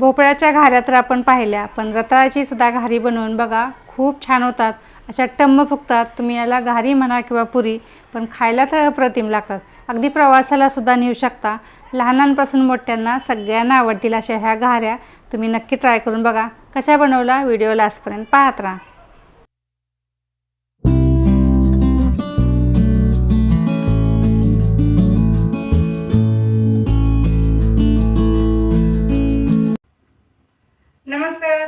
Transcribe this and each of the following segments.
भोपळ्याच्या घाऱ्या तर आपण पाहिल्या. पण रताळाची सुद्धा घारी बनवून बघा खूप छान होतात. अशा टम्म फुगतात. तुम्ही याला घारी म्हणा किंवा पुरी पण खायला तर अप्रतिम लागतात. अगदी प्रवासाला सुद्धा नेऊ शकता. लहानांपासून मोठ्यांना सगळ्यांना आवडतील अशा ह्या घाऱ्या. तुम्ही नक्की ट्राय करून बघा. कशा बनवला व्हिडिओ लास्टपर्यंत पाहत राहा. नमस्कार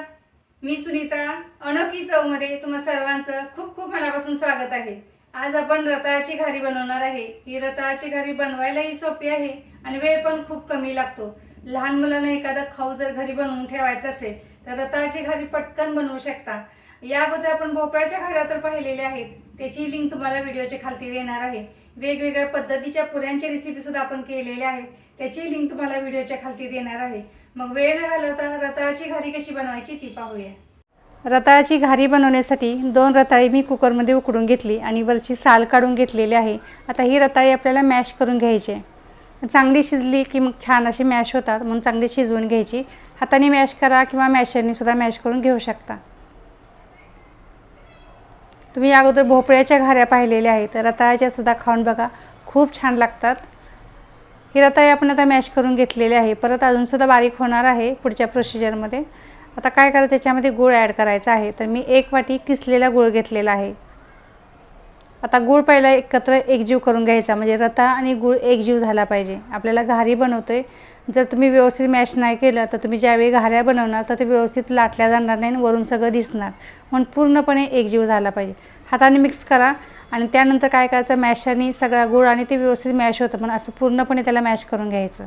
मी सुनीता अनोखी चौमध्ये तुम्हा सर्वांचं खूप खूप मनापासून स्वागत आहे. आज आपण रताळाची घारी बनवणार आहे. ही रताळाची घारी बनवायलाही सोपी आहे आणि वेळ पण खूप कमी लागतो. लहान मुलांना एखादा खाऊ जर घरी बनवून ठेवायचं असेल तर रताळाची घारी पटकन बनवू शकता. या अगोदर आपण भोपळ्याच्या घाऱ्या तर पाहिलेल्या आहेत. त्याची लिंक तुम्हाला व्हिडिओच्या खालती देणार आहे. वेगवेगळ्या पद्धतीच्या पुऱ्यांची रेसिपी सुद्धा आपण केलेल्या आहेत. त्याची लिंक तुम्हाला व्हिडिओच्या खालती देणार आहे. मग वेळ न घालवता रताळाची घारी कशी बनवायची ती पाहूया. रताळाची घारी बनवण्यासाठी दोन रताळी मी कुकरमध्ये उकडून घेतली आणि वरची साल काढून घेतलेली आहे. आता ही रताळी आपल्याला मॅश करून घ्यायची आहे. चांगली शिजली की मग छान अशी मॅश होतात म्हणून चांगली शिजवून घ्यायची. हाताने मॅश करा किंवा मॅशरने सुद्धा मॅश करून घेऊ शकता. तुम्ही अगोदर भोपळ्याच्या घाऱ्या पाहिलेल्या आहेत. रताळ्याच्या सुद्धा खाऊन बघा. खूप छान लागतात. ही रताळी आपण आता मॅश करून घेतलेली आहे. परत अजूनसुद्धा बारीक होणार आहे पुढच्या प्रोसिजरमध्ये आता काय करायचं त्याच्यामध्ये गूळ ॲड करायचा आहे. तर मी एक वाटी किसलेला गूळ घेतलेला आहे. आता गूळ पहिला एकत्र एकजीव करून घ्यायचा. म्हणजे रताळ आणि गूळ एकजीव झाला पाहिजे. आपल्याला घारी बनवतो आहे जर तुम्ही व्यवस्थित मॅश नाही केलं तर तुम्ही ज्यावेळी घाऱ्या बनवणार तर ते व्यवस्थित लाटल्या जाणार नाही आणि वरून सगळं दिसणार. म्हणून पूर्णपणे एकजीव झाला पाहिजे. हाताने मिक्स करा. आणि त्यानंतर काय करायचं मॅशाने सगळा गूळ आणि ते व्यवस्थित मॅश होतं पण असं पूर्णपणे त्याला मॅश करून घ्यायचं.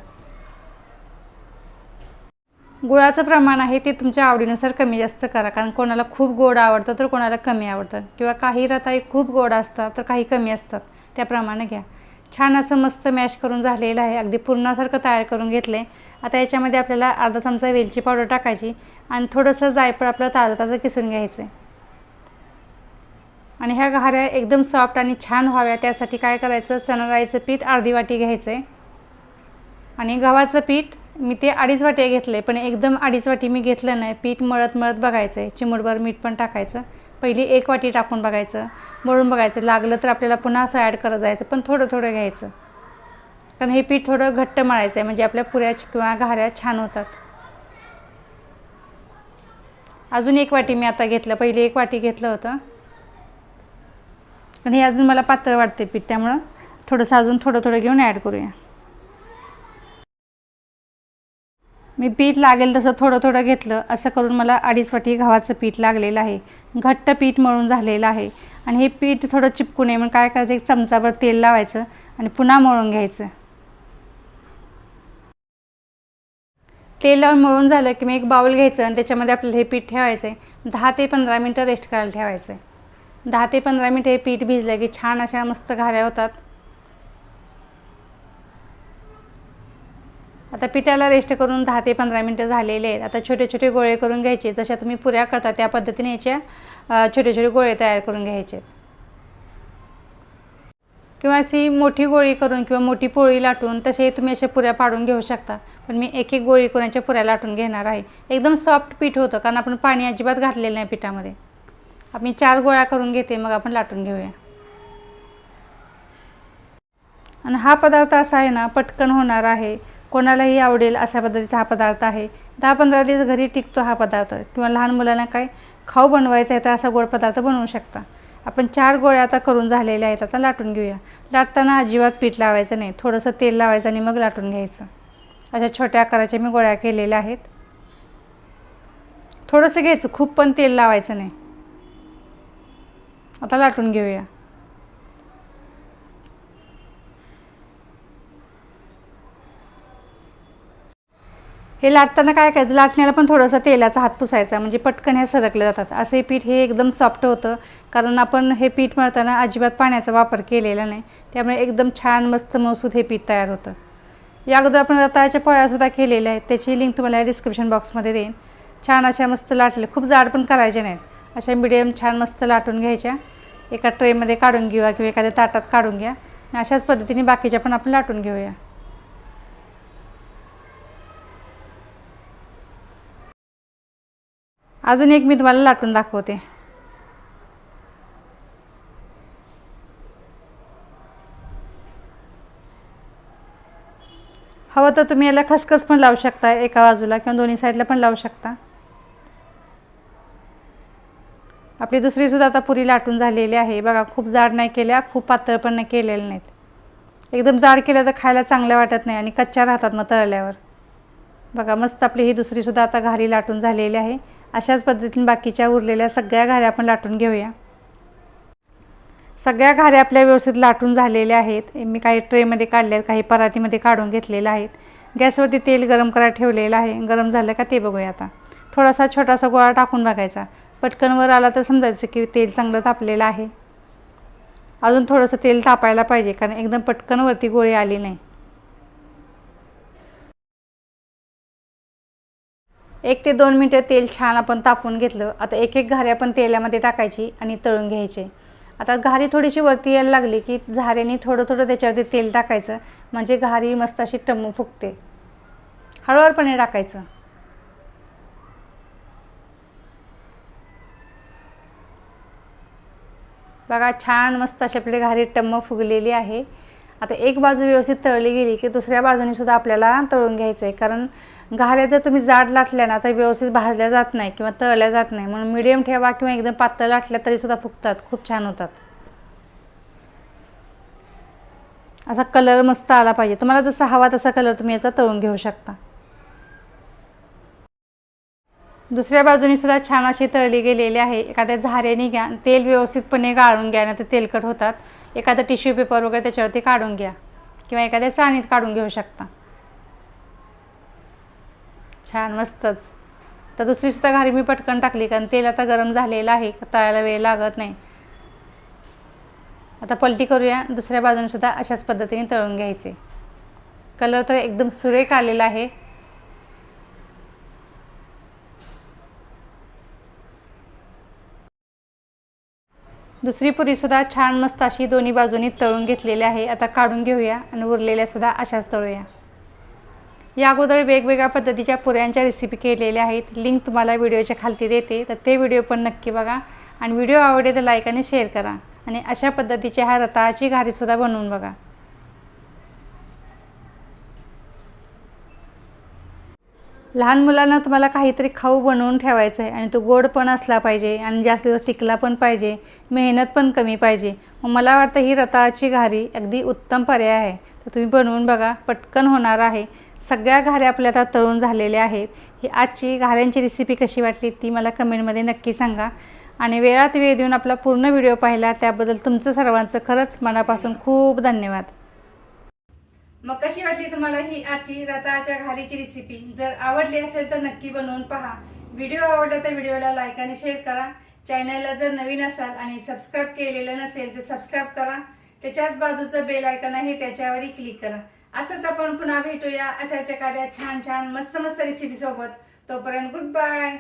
गुळाचं प्रमाण आहे ते तुमच्या आवडीनुसार कमी जास्त करा कारण कोणाला खूप गोड आवडतं तर कोणाला कमी आवडतं. किंवा काही रताई खूप गोड असतात तर काही कमी असतात त्याप्रमाणे घ्या. छान असं मस्त मॅश करून झालेलं आहे अगदी पूर्णासारखं तयार करून घेतलं आहे आता याच्यामध्ये आपल्याला अर्धा चमचा वेलची पावडर टाकायची आणि थोडंसं जायफळ आपलं ताजं ताजं किसून घ्यायचं आहे आणि ह्या घाऱ्या एकदम सॉफ्ट आणि छान व्हाव्या त्यासाठी काय करायचं? चणा डाळीचं पीठ अर्धी वाटी घ्यायचं. आहे आणि गव्हाचं पीठ मी ते अडीच वाटी घेतलं आहे पण एकदम अडीच वाटी मी घेतलं नाही. पीठ मळत मळत बघायचं. आहे चिमूटभर मीठ पण टाकायचं. पहिली एक वाटी टाकून बघायचं. मळून बघायचं. लागलं तर आपल्याला पुन्हा असं ॲड करत जायचं पण थोडं थोडं घ्यायचं. कारण हे पीठ थोडं घट्ट मळायचं आहे म्हणजे आपल्या पुऱ्या किंवा घाऱ्या छान होतात. अजून एक वाटी मी आता घेतलं. पहिली एक वाटी घेतलं होतं. पण हे अजून मला पातळ वाटते पीठ त्यामुळं थोडंसं अजून थोडं थोडं घेऊन ॲड करूया. मी पीठ लागेल तसं थोडं थोडं घेतलं असं करून मला अडीच वाटी गव्हाचं पीठ लागलेलं आहे. घट्ट पीठ मळून झालेलं आहे. आणि हे पीठ थोडं चिपकू नये म्हणून काय करायचं एक चमचाभर तेल लावायचं आणि पुन्हा मळून घ्यायचं. तेल लावून मळून झालं की मी एक बाऊल घ्यायचं आणि त्याच्यामध्ये आपल्याला हे पीठ ठेवायचं आहे दहा ते पंधरा मिनटं रेस्ट करायला ठेवायचं आहे दहा ते पंधरा मिनटं हे पीठ भिजलं की छान अशा मस्त घाऱ्या होतात. आता पिठाला रेस्ट करून दहा ते पंधरा मिनटं झालेले आहेत. आता छोटे छोटे गोळे करून घ्यायचे. जशा तुम्ही पुऱ्या करता त्या पद्धतीने याच्या छोटे छोटे गोळे तयार करून घ्यायचे. किंवा अशी मोठी गोळी करून किंवा मोठी पोळी लाटून तसे तुम्ही अशा पुऱ्या पाडून घेऊ शकता. पण मी एक एक गोळी करून याच्या पुऱ्या लाटून घेणार आहे. एकदम सॉफ्ट पीठ होतं कारण आपण पाणी अजिबात घातलेलं नाही पिठामध्ये. आम्ही चार गोळ्या करून घेते मग आपण लाटून घेऊया. आणि हा पदार्थ असा आहे ना पटकन होणार आहे. कोणालाही आवडेल अशा पद्धतीचा हा पदार्थ आहे. दहा पंधरा दिवस घरी टिकतो हा पदार्थ. किंवा लहान मुलांना काय खाऊ बनवायचा आहे तर असा गोड पदार्थ बनवू शकता. आपण चार गोळ्या आता करून झालेल्या आहेत आता लाटून घेऊया. लाटताना अजिबात पीठ लावायचं नाही. थोडंसं तेल लावायचं आणि मग लाटून घ्यायचं. अशा छोट्या आकाराच्या मी गोळ्या केलेल्या आहेत. थोडंसं घ्यायचं खूप पण तेल लावायचं नाही. आता लाटून घेऊया. हे लाटताना काय करायचं? लाटण्याला पण थोडंसं तेलाचा हात पुसायचा म्हणजे पटकन ह्या सरकले जातात. असं हे पीठ हे एकदम सॉफ्ट होतं कारण आपण हे पीठ मळताना अजिबात पाण्याचा वापर केलेला नाही. त्यामुळे एकदम छान मस्त मसूद हे पीठ तयार होतं. या अगोदर आपण रताळ्याच्या पोळ्यासुद्धा केलेल्या आहेत. त्याची लिंक तुम्हाला डिस्क्रिप्शन बॉक्समध्ये देईन. छान अशा मस्त लाटले खूप जाड पण करायचे नाहीत. अशा मिडियम छान मस्त लाटून घ्यायच्या. एका ट्रेमध्ये काढून घेऊया किंवा एखाद्या ताटात काढून घ्या. आणि अशाच पद्धतीने बाकीच्या पण आपण लाटून घेऊया. अजून एक मी तुम्हाला लाटून दाखवते. हवं तर तुम्ही याला खसखस पण लावू शकता एका बाजूला किंवा दोन्ही साईडला पण लावू शकता. आपली दुसरीसुद्धा आता पुरी लाटून झालेली आहे. बघा खूप जाड नाही केल्या खूप पातळ पण नाही केलेल्या नाहीत. एकदम जाड केलं तर खायला चांगलं वाटत नाही आणि कच्च्या राहतात मग तळल्यावर. बघा मस्त आपली ही दुसरीसुद्धा आता घारी लाटून झालेली आहे. अशाच पद्धतीने बाकीच्या उरलेल्या सगळ्या घाऱ्या आपण लाटून घेऊया. सगळ्या घाऱ्या आपल्या व्यवस्थित लाटून झालेल्या आहेत. मी काही ट्रेमध्ये काढल्या आहेत काही परातीमध्ये काढून घेतलेल्या आहेत. गॅसवरती तेल गरम करायला ठेवलेलं आहे. गरम झालं का ते बघूया आता. थोडासा छोटासा गोळा टाकून बघायचा. पटकन वर आला तर समजायचं की तेल चांगलं तापलेलं आहे. अजून थोडंसं तेल तापायला पाहिजे कारण एकदम पटकन वरती गोळी आली नाही. एक ते दोन मिनटं तेल छान आपण तापून घेतलं. आता एक एक घारी आपण तेलामध्ये टाकायची आणि तळून घ्यायचे. आता घारी थोडीशी वरती यायला लागली की झाऱ्याने थोडं थोडं त्याच्यावरती तेल टाकायचं. म्हणजे घारी मस्त अशी टम्मू फुगते. हळूवारपणे टाकायचं. बघा छान मस्त अशी आपली घारी टम्म फुगलेली आहे. आता एक बाजू व्यवस्थित तळली गेली की दुसऱ्या बाजूने सुद्धा आपल्याला तळून घ्यायचं आहे कारण घाऱ्या जर तुम्ही जाड लाटल्या ना तर व्यवस्थित भाजल्या जात नाही किंवा तळल्या जात नाही. म्हणून मिडियम ठेवा किंवा एकदम पातळ लाटल्या तरीसुद्धा फुगतात. खूप छान होतात. असा कलर मस्त आला पाहिजे. तुम्हाला जसा हवा तसा कलर तुम्ही याचा तळून घेऊ शकता. दुसऱ्या बाजूने सुद्धा छान अशी तळली गेलेली आहे. एखाद्या झाऱ्याने घ्या तेल व्यवस्थितपणे गाळून घ्या नाही तर तेलकट होतात. एखादा टिश्यू पेपर वगैरे त्याच्यावरती काढून घ्या किंवा एखाद्या चाणीत काढून घेऊ शकता. छान मस्तच. तर दुसरीसुद्धा घारी मी पटकन टाकली कारण तेल आता गरम झालेलं आहे तळायला वेळ लागत नाही. आता पलटी करूया. दुसऱ्या बाजूने सुद्धा अशाच पद्धतीने तळून घ्यायचे. कलर तर एकदम सुरेख आलेला आहे. दुसरी पुरीसुद्धा छान मस्त अशी दोन्ही बाजूनी तळून घेतलेली आहे. आता काढून घेऊया आणि उरलेल्यासुद्धा अशाच तळूया. या अगोदर वेगवेगळ्या पद्धतीच्या पुऱ्यांच्या रेसिपी केलेल्या आहेत. लिंक तुम्हाला व्हिडिओच्या खालती देते. तर ते व्हिडिओ पण नक्की बघा. आणि व्हिडिओ आवडले तर लाईक आणि शेअर करा. आणि अशा पद्धतीची ह्या रताळाची घारीसुद्धा बनवून बघा. लहान मुलांना तुम्हाला काहीतरी खाऊ बनवून ठेवायचं आहे आणि तो गोड पण असला पाहिजे आणि जास्त दिवस टिकला पण पाहिजे मेहनत पण कमी पाहिजे. मग मला वाटतं ही रताळाची घारी अगदी उत्तम पर्याय आहे. तर तुम्ही बनवून बघा पटकन होणार आहे. सगळ्या घाऱ्या आपल्या आता तळून झालेल्या आहेत. ही आजची घाऱ्यांची रेसिपी कशी वाटली ती मला कमेंटमध्ये नक्की सांगा. आणि वेळात वेळ देऊन आपला पूर्ण व्हिडिओ पाहिला त्याबद्दल तुमचं सर्वांचं खरंच मनापासून खूप धन्यवाद. मग कशी वाटली तुम्हाला ही आजची रताच्या घारीची रेसिपी जर आवडली असेल तर नक्की बनवून पहा. व्हिडिओ आवडला तर व्हिडिओला लाईक आणि शेअर करा. चॅनलला जर नवीन असाल आणि सबस्क्राईब केलेलं नसेल तर सबस्क्राईब करा. त्याच्याच बाजूचं बेल आयकन आहे त्याच्यावरही क्लिक करा. असंच आपण पुन्हा भेटूया अशा एखाद्या छान छान मस्त मस्त रेसिपी सोबत. तोपर्यंत गुड बाय